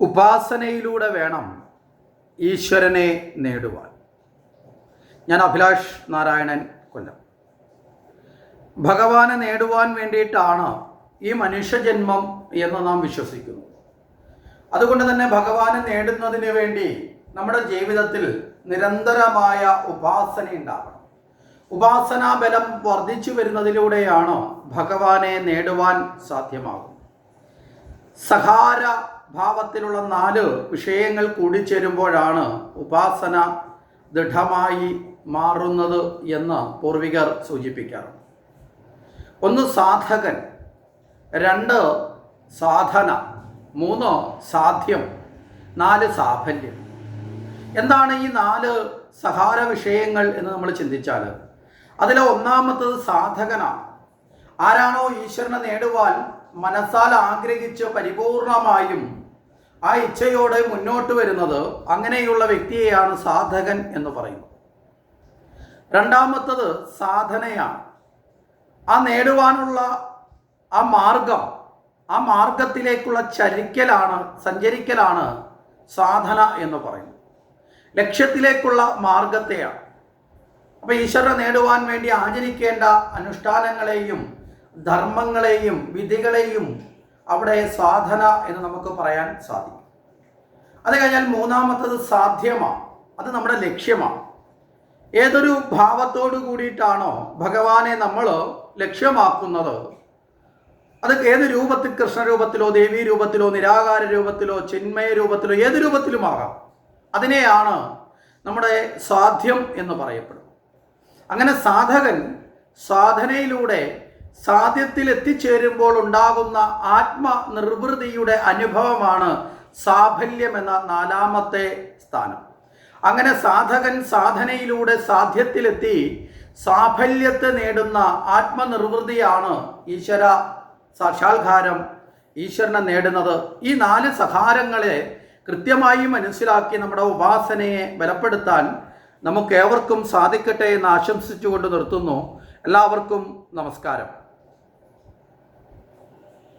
ഉപാസനയിലൂടെ വേണം ഈശ്വരനെ നേടുവാൻ. ഞാൻ അഭിലാഷ് നാരായണൻ കൊല്ലം. ഭഗവാനെ നേടുവാൻ വേണ്ടിയിട്ടാണ് ഈ മനുഷ്യജന്മം എന്ന് നാം വിശ്വസിക്കുന്നു. അതുകൊണ്ട് തന്നെ ഭഗവാനെ നേടുന്നതിന് വേണ്ടി നമ്മുടെ ജീവിതത്തിൽ നിരന്തരമായ ഉപാസന ഉണ്ടാകണം ഉപാസനാ ബലം വർദ്ധിച്ചു വരുന്നതിലൂടെയാണ് ഭഗവാനെ നേടുവാൻ സാധ്യമാകും സഹാര ഭാവത്തിലുള്ള നാല് വിഷയങ്ങൾ കൂടിച്ചേരുമ്പോഴാണ് ഉപാസന ദൃഢമായി മാറുന്നത് എന്ന് പൂർവികർ സൂചിപ്പിക്കാറുണ്ട് ഒന്ന് സാധകൻ രണ്ട് സാധന മൂന്ന് സാധ്യം നാല് സാഫല്യം. എന്താണ് ഈ നാല് സഹാര വിഷയങ്ങൾ എന്ന് നമ്മൾ ചിന്തിച്ചാൽ അതിലെ ഒന്നാമത്തത് സാധകനാണ്. ആരാണോ ഈശ്വരനെ നേടുവാൻ മനസ്സാൽ ആഗ്രഹിച്ച് പരിപൂർണമായും ആ ഇച്ഛയോടെ മുന്നോട്ട് വരുന്നത് അങ്ങനെയുള്ള വ്യക്തിയെയാണ് സാധകൻ എന്ന് പറയുന്നത് രണ്ടാമത്തത് സാധനയാണ്. ആ നേടുവാനുള്ള ആ മാർഗം ആ മാർഗത്തിലേക്കുള്ള ചരിക്കലാണ് സഞ്ചരിക്കലാണ് സാധന എന്ന് പറയുന്നത്. ലക്ഷ്യത്തിലേക്കുള്ള മാർഗത്തെയാണ്. അപ്പോൾ ഈശ്വരനെ നേടുവാൻ വേണ്ടി ആചരിക്കേണ്ട അനുഷ്ഠാനങ്ങളെയും ധർമ്മങ്ങളെയും വിധികളെയും അവിടെ സാധന എന്ന് നമുക്ക് പറയാൻ സാധിക്കും. അത് കഴിഞ്ഞാൽ മൂന്നാമത്തത് സാധ്യമാണ് അത് നമ്മുടെ ലക്ഷ്യമാണ് ഏതൊരു ഭാവത്തോടു കൂടിയിട്ടാണോ ഭഗവാനെ നമ്മൾ ലക്ഷ്യമാക്കുന്നത്? അത് ഏത് രൂപത്തിൽ കൃഷ്ണരൂപത്തിലോ ദേവീ രൂപത്തിലോ നിരാകാര രൂപത്തിലോ ചിന്മയ രൂപത്തിലോ ഏത് രൂപത്തിലുമാകാം? അതിനെയാണ് നമ്മുടെ സാധ്യം എന്ന് പറയപ്പെടുന്നത്. അങ്ങനെ സാധകൻ സാധനയിലൂടെ സാധ്യത്തിൽ എത്തിച്ചേരുമ്പോൾ ഉണ്ടാകുന്ന ആത്മനിർവൃതിയുടെ അനുഭവമാണ് സാഫല്യം എന്ന നാലാമത്തെ സ്ഥാനം. അങ്ങനെ സാധകൻ സാധനയിലൂടെ സാധ്യത്തിലെത്തി സാഫല്യത്തെ നേടുന്ന ആത്മനിർവൃതിയാണ് ഈശ്വര സാക്ഷാത്കാരം ഈശ്വരനെ നേടുന്നത്. ഈ നാല് സഹാരങ്ങളെ കൃത്യമായി മനസ്സിലാക്കി നമ്മുടെ ഉപാസനയെ ബലപ്പെടുത്താൻ നമുക്കേവർക്കും സാധിക്കട്ടെ എന്ന് ആശംസിച്ചുകൊണ്ട് നിർത്തുന്നു. എല്ലാവർക്കും നമസ്കാരം.